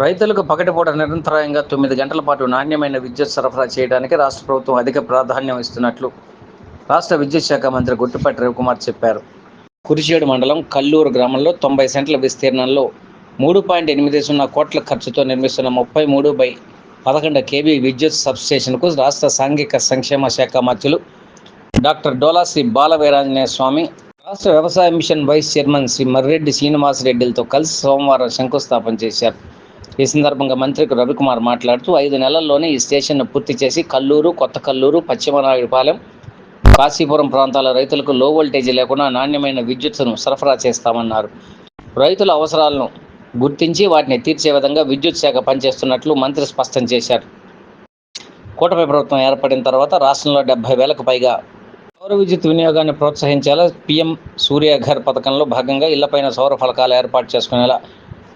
రైతులకు పగటిపూట నిరంతరాయంగా తొమ్మిది గంటల పాటు నాణ్యమైన విద్యుత్ సరఫరా చేయడానికి రాష్ట్ర ప్రభుత్వం అధిక ప్రాధాన్యం ఇస్తున్నట్లు రాష్ట్ర విద్యుత్ శాఖ మంత్రి గుట్టుపాటి రవికుమార్ చెప్పారు. కురిచేడు మండలం కల్లూరు గ్రామంలో తొంభై సెంట్ల విస్తీర్ణంలో మూడు పాయింట్ ఎనిమిది సున్నా కోట్ల ఖర్చుతో నిర్మిస్తున్న ముప్పై మూడు బై పదకొండు కేబీ విద్యుత్ సబ్స్టేషన్కు రాష్ట్ర సాంఘిక సంక్షేమ శాఖ మంత్రులు డాక్టర్ డోలాశ్రీ బాలవీరాంజనేయ స్వామి రాష్ట్ర వ్యవసాయ mission vice chairman Shri Marreddy శ్రీనివాసరెడ్డిలతో కలిసి సోమవారం శంకుస్థాపన చేశారు. ఈ సందర్భంగా మంత్రి రవికుమార్ మాట్లాడుతూ ఐదు నెలల్లోనే ఈ స్టేషన్ను పూర్తి చేసి కల్లూరు కొత్త కల్లూరు పశ్చిమనాయుడుపాలెం కాశీపురం ప్రాంతాల రైతులకు లో వోల్టేజీ లేకుండా నాణ్యమైన విద్యుత్తును సరఫరా చేస్తామన్నారు. రైతుల అవసరాలను గుర్తించి వాటిని తీర్చే విధంగా విద్యుత్ శాఖ పనిచేస్తున్నట్లు మంత్రి స్పష్టం చేశారు. కూటమి ప్రభుత్వం ఏర్పడిన తర్వాత రాష్ట్రంలో డెబ్బై వేలకు పైగా సౌర విద్యుత్ వినియోగాన్ని ప్రోత్సహించేలా పీఎం సూర్యఘర్ పథకంలో భాగంగా ఇళ్ళపైన సౌర ఫలకాలు ఏర్పాటు చేసుకునేలా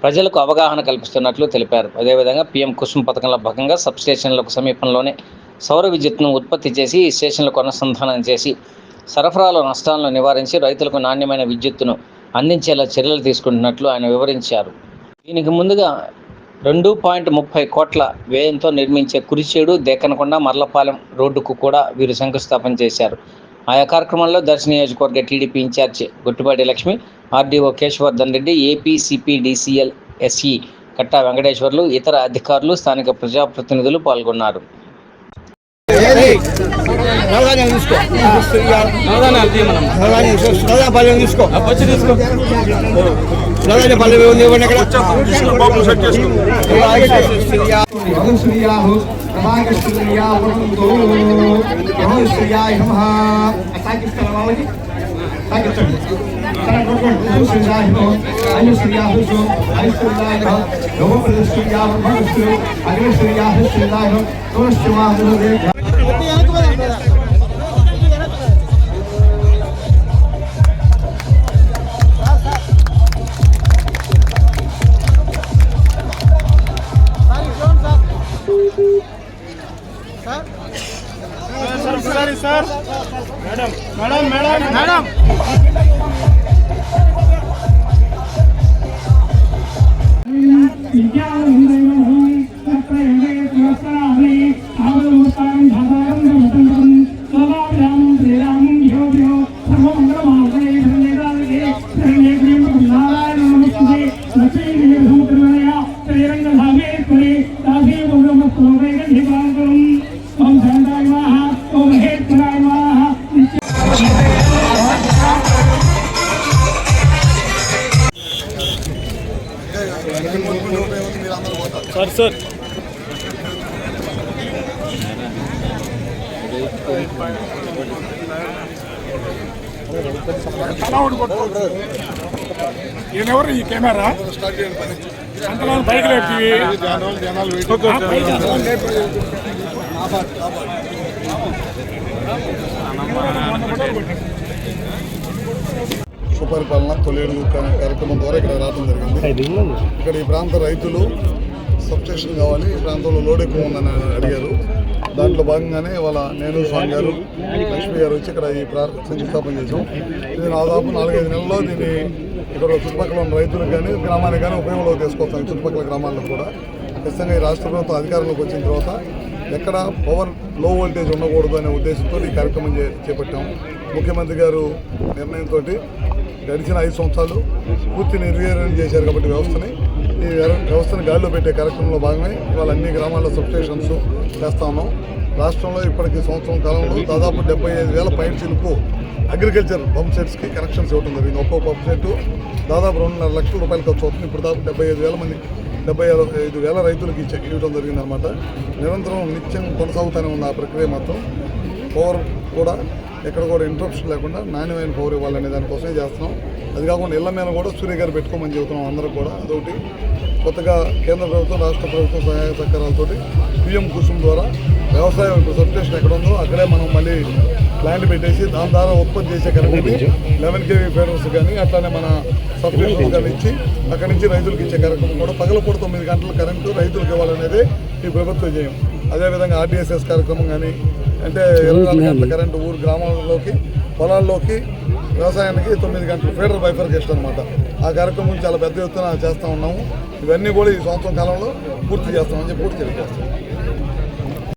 ప్రజలకు అవగాహన కల్పిస్తున్నట్లు తెలిపారు. అదేవిధంగా పీఎం కుసుమ్ పథకంలో భాగంగా సబ్ స్టేషన్లకు సమీపంలోనే సౌర విద్యుత్ను ఉత్పత్తి చేసి ఈ స్టేషన్లకు అనుసంధానం చేసి సరఫరాలో నష్టాలను నివారించి రైతులకు నాణ్యమైన విద్యుత్తును అందించేలా చర్యలు తీసుకుంటున్నట్లు ఆయన వివరించారు. దీనికి ముందుగా రెండు పాయింట్ ముప్పై కోట్ల వ్యయంతో నిర్మించే కురిచేడు దేకనకొండ మర్లపాలెం రోడ్డుకు కూడా వీరు శంకుస్థాపన చేశారు. ఆయా కార్యక్రమంలో దర్శ నియోజకవర్గ TDP incharge Guttipati Lakshmi RDO Keshavardhan Reddy AP CPDCL SE Katta Venkateswarlu ఇతర అధికారులు స్థానిక ప్రజాప్రతినిధులు పాల్గొన్నారు Dankeschön. Kleiner Glückwunsch, du schön sein bei uns. Eines für Jahr ist schon, eines für Jahr ist schon. Der Hoppe ist schon Jahr und Mann ist schon. Eines für Jahr ist schon Jahr und Mann ist schon. Mann ist schon. Sir? Sir? Sir? Sir? Sir? Sir madam madam madam madam ఓం sir sir. ఈయనెవరు ఈ camera? అంతలో పైకి లేపి. సుపరిపాలన తొలి కార్యక్రమం ద్వారా ఇక్కడ రావడం జరిగింది. ఇక్కడ ఈ ప్రాంత రైతులు సబ్స్టేషన్ కావాలి ఈ ప్రాంతంలో లోడ్ ఎక్కువ ఉందని అడిగారు. దాంట్లో భాగంగానే వాళ్ళ నేను స్వామి గారు లక్ష్మి గారు వచ్చి ఇక్కడ ఈ ప్రాంతం శంకుస్థాపన చేసాం ఇది దాదాపు నాలుగైదు నెలల్లో దీన్ని ఇక్కడ చుట్టుపక్కల ఉన్న రైతులకు కానీ గ్రామానికి కానీ ఉపయోగంలోకి తీసుకొస్తాం చుట్టుపక్కల గ్రామాల్లో కూడా. ఖచ్చితంగా ఈ రాష్ట్ర ప్రభుత్వం అధికారంలోకి వచ్చిన తర్వాత ఎక్కడ పవర్లో వోల్టేజ్ ఉండకూడదు అనే ఉద్దేశంతో ఈ కార్యక్రమం చే- చేపట్టాం. ముఖ్యమంత్రి గారు నిర్ణయంతో గడిచిన ఐదు సంవత్సరాలు పూర్తి నిర్వీర్యం చేశారు కాబట్టి వ్యవస్థని. ఈ వ్యవస్థను గాలిలో పెట్టే కార్యక్రమంలో భాగమే ఇవాళ అన్ని గ్రామాల్లో సబ్స్టేషన్స్ చేస్తా ఉన్నాం. రాష్ట్రంలో ఇప్పటికి సంవత్సరం కాలంలో దాదాపు డెబ్బై ఐదు వేల పైన చిలుపు అగ్రికల్చర్ పంప్ సెట్స్కి కనెక్షన్స్ ఇవ్వడం జరిగింది. ఒక్కో పంప్ సెట్ దాదాపు రెండున్నర లక్షల రూపాయలు ఖర్చు అవుతుంది. ఇప్పుడు దాదాపు డెబ్బై ఐదు వేల మంది డెబ్బై ఐదు వేల రైతులకి ఇచ్చే ఇవ్వడం జరిగింది అనమాట నిరంతరం నిత్యం కొనసాగుతూనే ఉంది ఆ ప్రక్రియ మొత్తం పవర్ కూడా ఎక్కడ కూడా ఇంటరప్షన్ లేకుండా నాణ్యమైన పవర్ ఇవ్వాలనే దానికోసమే చేస్తున్నాం. అది కాకుండా ఇళ్ళ మీద కూడా సూర్య గారు పెట్టుకోమని చెబుతున్నాం అందరూ కూడా. అదొకటి. కొత్తగా కేంద్ర ప్రభుత్వం రాష్ట్ర ప్రభుత్వం సహాయ సహకారాలతోటి పిఎం కుసుమ్ ద్వారా వ్యవసాయం ఇప్పుడు సబ్స్టేషన్ ఎక్కడ ఉందో అక్కడే మనం మళ్ళీ ప్లాంట్ పెట్టేసి దాని ద్వారా ఉత్పత్తి చేసే కరెంట్ని లెవెన్ కేవీ ఫేమస్ కానీ అట్లానే మన సబ్స్టేషన్ కానీ ఇచ్చి అక్కడి నుంచి రైతులకు ఇచ్చే కార్యక్రమం కూడా పగలపూట తొమ్మిది గంటల కరెంటు రైతులకు ఇవ్వాలనేది ఈ ప్రభుత్వ చేయం అదేవిధంగా ఆర్టీఎస్ఎస్ కార్యక్రమం కానీ అంటే ఇరవై నాలుగు గంటల కరెంటు ఊరు గ్రామాల్లోకి పొలాల్లోకి వ్యవసాయానికి తొమ్మిది గంటలు ఫీడర్ బైఫర్కేషన్ అనమాట ఆ కార్యక్రమం చాలా పెద్ద ఎత్తున చేస్తూ ఉన్నాము. ఇవన్నీ కూడా ఈ సంవత్సరం కాలంలో పూర్తి చేస్తామని చెప్పి పూర్తి తెలియజేస్తాం.